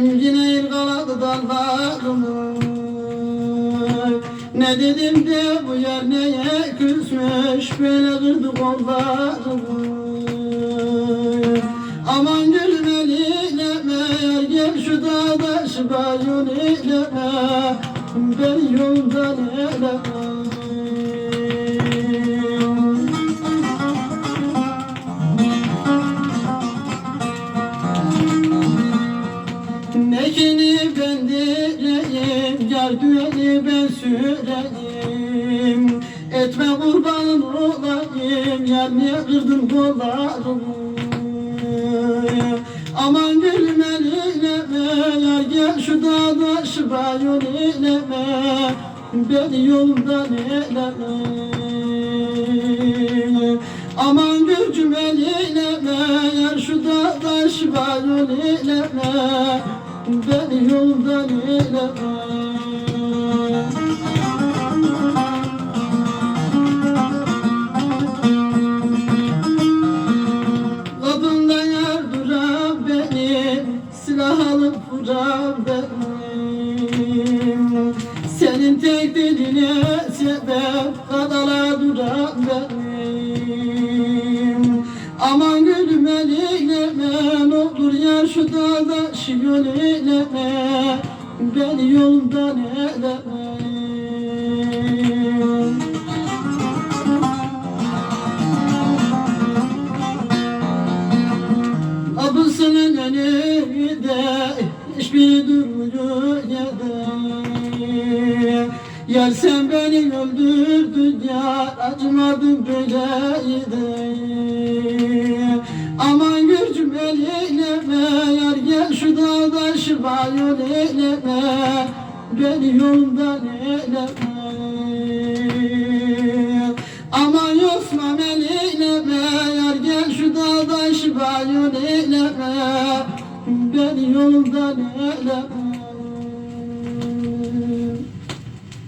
Enginin kanadı dallarını Ne dedim de bu yer neye küsmüş? Böyle kırdı kollarını Aman gülüm elineme Yer gel şu dağda şıbacın eyleme Beni yoldan eyleme yar ben süreyim. Etme kurbanın olayım, yar niye kırdın kollarımı? Aman gülmen eyleme, yar gel şu dağda şu bayon eyleme Beni yoldan eyleme Aman gülcüm eyleme, yar şu dağda şu bayon eyleme Beni yoldan eyleme Silah alıp benim Senin tek diline sebep Kadala duran benim Aman gülüm eyleme Ne olur yar şu dağda şu yol eyleme Beni yoldan eyleme önünde hiçbir durmuyor yerde Yar sen beni öldürdün ya acımadın böyleydi Aman gürcüm el eyleme yar gel şu dağda şu bayon eyleme. Beni yoldan eyleme. Aman yosmam el eyleme Yar gel şu dağda şu bayon eyleme Beni yoldan eyleme